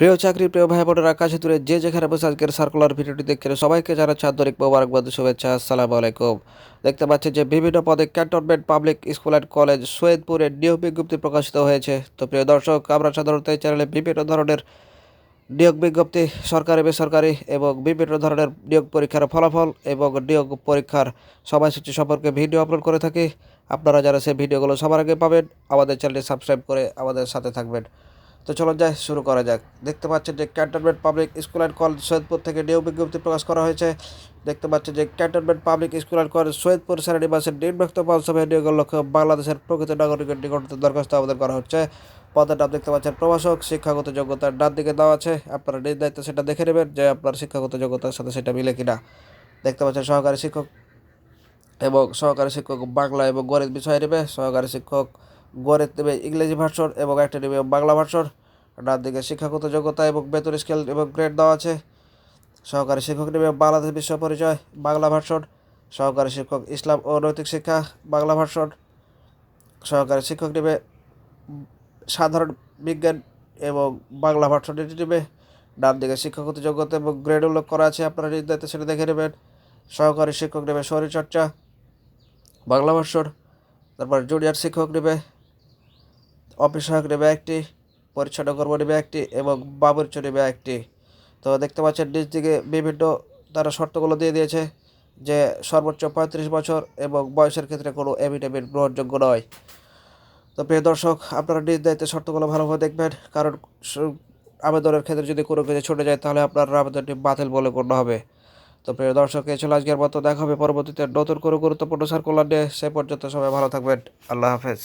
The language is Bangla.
প্রিয় চাকরি, প্রিয় ভাই বোনেরা কাছে দূরে যে যেখানে বসে আজকের সার্কুলার ভিডিওটি দেখছেন সবাইকে জানাচ্ছি আন্তরিক মোবারকবাদ, শুভেচ্ছা, আসসালামু আলাইকুম। দেখতে পাচ্ছেন যে বিভিন্ন পদে cantonment public school and college সৈয়দপুরে নিয়োগ বিজ্ঞপ্তি প্রকাশিত হয়েছে। তো প্রিয় দর্শক, আমরা সাধারণত এই চ্যানেলে বিভিন্ন ধরনের নিয়োগ বিজ্ঞপ্তি, সরকারি, বেসরকারি এবং বিভিন্ন ধরনের নিয়োগ পরীক্ষার ফলাফল এবং নিয়োগ পরীক্ষার সময়সূচি সম্পর্কে ভিডিও আপলোড করে থাকি। আপনারা যারা সেই ভিডিওগুলো সবার আগে পাবেন, আমাদের চ্যানেলটি সাবস্ক্রাইব করে আমাদের সাথে থাকবেন। তো চলো যাই, শুরু করা যাক। দেখতে পাচ্ছেন যে cantonment public school and college Saidpur থেকে নিয়োগ বিজ্ঞপ্তি প্রকাশ করা হয়েছে। দেখতে পাচ্ছেন যে cantonment public school and college Saidpur শ্রেণি বাসের নির্বাচিত পদসভায় নিয়োগের লক্ষ্যে বাংলাদেশের প্রকৃত নাগরিকের নিকট দরখাস্ত আবেদন করা হচ্ছে। পদের নাম দেখতে পাচ্ছেন, প্রভাষক, শিক্ষাগত যোগ্যতার ডান দিকে দেওয়া আছে। আপনারা নিজ দায়িত্ব সেটা দেখে নেবেন যে আপনার শিক্ষাগত যোগ্যতার সাথে সেটা মিলে কিনা। দেখতে পাচ্ছেন, সহকারী শিক্ষক এবং সহকারী শিক্ষক বাংলা এবং গণিত বিষয় নেবে। সহকারী শিক্ষক গণিত নেবে ইংরেজি ভার্সন এবং একটা নেবে বাংলা ভার্সন ডান দিকে শিক্ষাগত যোগ্যতা এবং বেতন স্কেল এবং গ্রেড দেওয়া আছে। সহকারী শিক্ষক নেবে বাংলাদেশ বিশ্ব পরিচয়, বাংলা ভার্সন সহকারী শিক্ষক ইসলাম ও নৈতিক শিক্ষা, বাংলা ভার্সন সহকারী শিক্ষক নেবে সাধারণ বিজ্ঞান এবং বাংলা ভার্সন এটি নেবে। ডান দিকে শিক্ষাগত যোগ্যতা এবং গ্রেড উল্লেখ করা আছে, আপনারা দায়িত্বে সেটা দেখে নেবেন। সহকারী শিক্ষক নেবে শরীরচর্চা, বাংলা ভার্সন তারপর জুনিয়র শিক্ষক নেবে অফিস সহায়ক নেবে একটি পরিচ্ছন্ন কর্ম নেবে একটি এবং বাবুর্চ নেবে একটি তো দেখতে পাচ্ছেন নিচ দিকে বিভিন্ন তারা শর্তগুলো দিয়ে দিয়েছে যে সর্বোচ্চ পঁয়ত্রিশ বছর এবং বয়সের ক্ষেত্রে কোনো এভিডেভিট গ্রহণযোগ্য নয়। তো প্রিয় দর্শক, আপনারা নিজ দায়িত্বে শর্তগুলো ভালোভাবে দেখবেন, কারণ আবেদনের ক্ষেত্রে যদি কোনো কিছু ছুটে যায়, তাহলে আপনার আবেদনটি বাতিল বলে গণ্য হবে। তো প্রিয় দর্শক, এই ছিল আজকের মতো। দেখা হবে পরবর্তীতে নতুন কোনো গুরুত্বপূর্ণ সার্কুলার নিয়ে। সে পর্যন্ত সবাই ভালো থাকবেন। আল্লাহ হাফেজ।